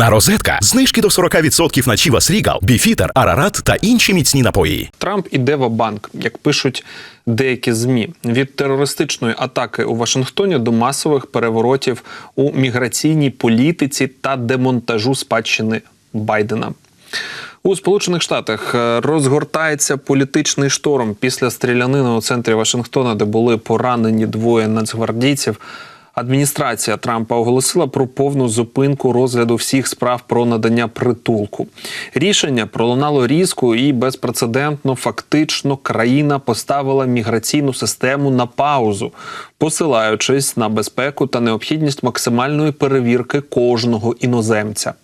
Вагітна розетка. Знижки до 40% на Чівас Рігал, Біфітер, Арарат та інші міцні напої. Трамп іде в банк, як пишуть деякі змі, від терористичної атаки у Вашингтоні до масових переворотів у міграційній політиці та демонтажу спадщини Байдена. У Сполучених Штатах е, розгортається політичний шторм після стрілянини у центрі Вашингтона, де були поранені двоє нацгвардійців. Адміністрація Трампа оголосила про повну зупинку розгляду всіх справ про надання притулку. Рішення пролунало різко і безпрецедентно. Фактично, країна поставила міграційну систему на паузу, посилаючись на безпеку та необхідність максимальної перевірки кожного іноземця.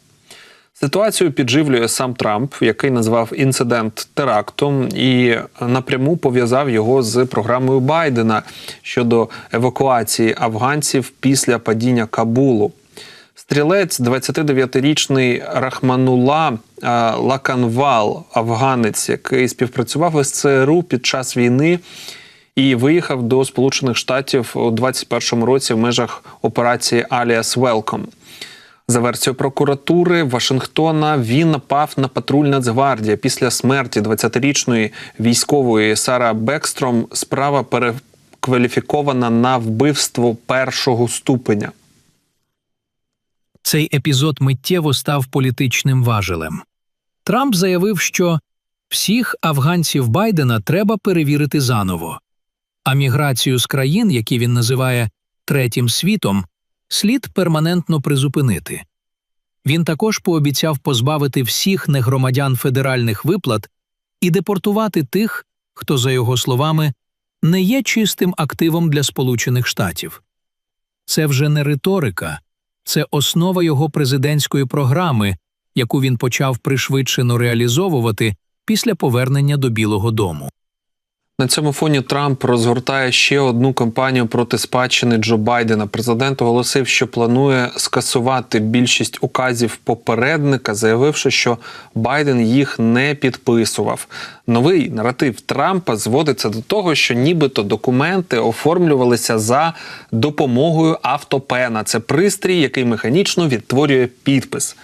Ситуацію підживлює сам Трамп, який назвав інцидент терактом і напряму пов'язав його з програмою Байдена щодо евакуації афганців після падіння Кабулу. Стрілець, 29-річний Рахманула е, Лаканвал, афганець, який співпрацював із ЦРУ під час війни і виїхав до Сполучених Штатів у 21-му році в межах операції Аліас Велком. За версією прокуратури Вашингтона він напав на патруль Нацгвардія після смерті 20-річної військової Сара Бекстром. Справа перекваліфікована на вбивство першого ступеня. Цей епізод миттєво став політичним важелем. Трамп заявив, що всіх афганців Байдена треба перевірити заново, а міграцію з країн, які він називає третім світом, слід перманентно призупинити. Він також пообіцяв позбавити всіх негромадян федеральних виплат і депортувати тих, хто, за його словами, не є чистим активом для Сполучених Штатів. Це вже не риторика, це основа його президентської програми, яку він почав пришвидшено реалізовувати після повернення до Білого Дому. На цьому фоні Трамп розгортає ще одну кампанію проти спадщини Джо Байдена. Президент оголосив, що планує скасувати більшість указів попередника, заявивши, що Байден їх не підписував. Новий наратив Трампа зводиться до того, що нібито документи оформлювалися за допомогою автопена. Це пристрій, який механічно відтворює підпис.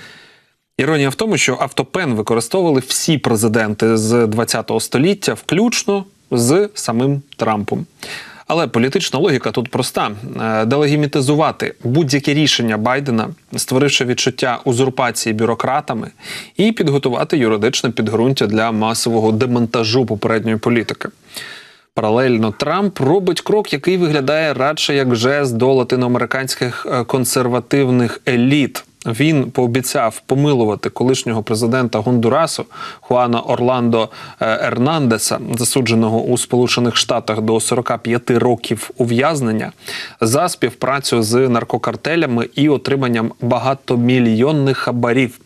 Іронія в тому, що автопен використовували всі президенти з ХХ століття, включно з самим Трампом. Але політична логіка тут проста: е, делегімітизувати будь-яке рішення Байдена, створивши відчуття узурпації бюрократами, і підготувати юридичне підґрунтя для масового демонтажу попередньої політики. Паралельно Трамп робить крок, який виглядає радше як жест до латиноамериканських е, консервативних еліт. Він пообіцяв помилувати колишнього президента Гондурасу Хуана Орландо е, Ернандеса, засудженого у Сполучених Штатах до 45 років ув'язнення, за співпрацю з наркокартелями і отриманням багатомільйонних хабарів.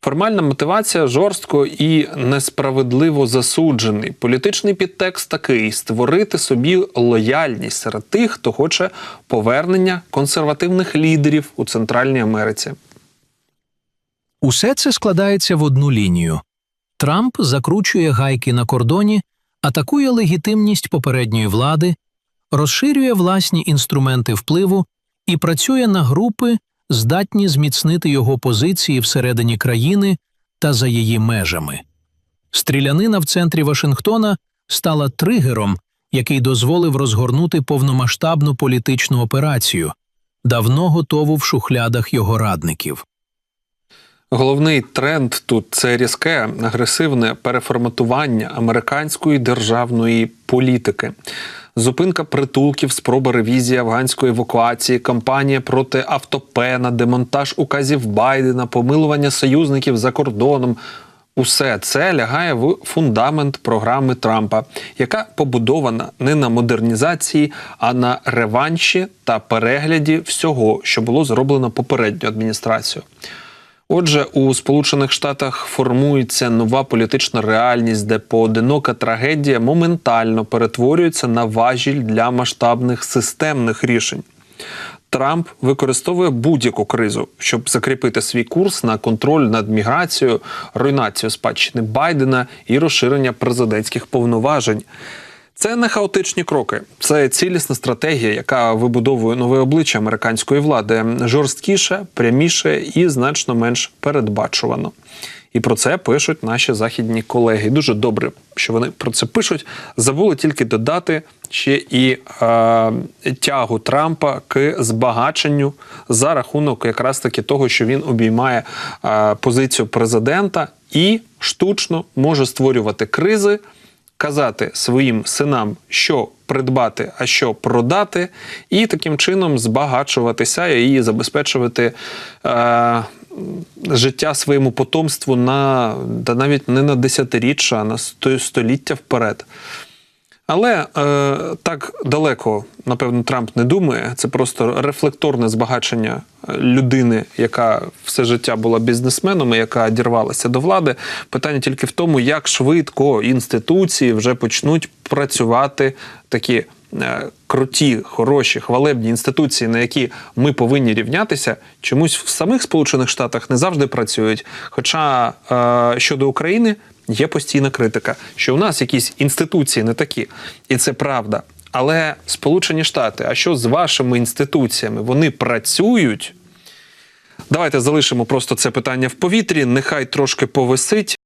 Формальна мотивація жорстко і несправедливо засуджений. Політичний підтекст такий створити собі лояльність серед тих, хто хоче повернення консервативних лідерів у Центральній Америці. Усе це складається в одну лінію. Трамп закручує гайки на кордоні, атакує легітимність попередньої влади, розширює власні інструменти впливу і працює на групи, здатні зміцнити його позиції всередині країни та за її межами. Стрілянина в центрі Вашингтона стала тригером, який дозволив розгорнути повномасштабну політичну операцію, давно готову в шухлядах його радників. Головний тренд тут це різке агресивне переформатування американської державної політики. Зупинка притулків, спроба ревізії афганської евакуації, кампанія проти автопена, демонтаж указів Байдена, помилування союзників за кордоном. Усе це лягає в фундамент програми Трампа, яка побудована не на модернізації, а на реванші та перегляді всього, що було зроблено попередньою адміністрацією. Отже, у Сполучених Штатах формується нова політична реальність, де поодинока трагедія моментально перетворюється на важіль для масштабних системних рішень. Трамп використовує будь-яку кризу, щоб закріпити свій курс на контроль над міграцією, руйнацію спадщини Байдена і розширення президентських повноважень. Це не хаотичні кроки, це цілісна стратегія, яка вибудовує нове обличчя американської влади жорсткіше, пряміше і значно менш передбачувано. І про це пишуть наші західні колеги. Дуже добре, що вони про це пишуть. Забули тільки додати ще і е, тягу Трампа к збагаченню за рахунок якраз таки того, що він обіймає е, позицію президента і штучно може створювати кризи казати своїм синам, що придбати, а що продати, і таким чином збагачуватися і забезпечувати е, життя своєму потомству на да навіть не на десятиріччя, а на століття вперед. Але е, так далеко, напевно, Трамп не думає. Це просто рефлекторне збагачення е, людини, яка все життя була бізнесменом, і яка дірвалася до влади. Питання тільки в тому, як швидко інституції вже почнуть працювати такі. е, Круті, хороші, хвалебні інституції, на які ми повинні рівнятися, чомусь в самих Сполучених Штатах не завжди працюють. Хоча е, щодо України є постійна критика, що у нас якісь інституції не такі, і це правда. Але Сполучені Штати, а що з вашими інституціями? Вони працюють? Давайте залишимо просто це питання в повітрі. Нехай трошки повисить.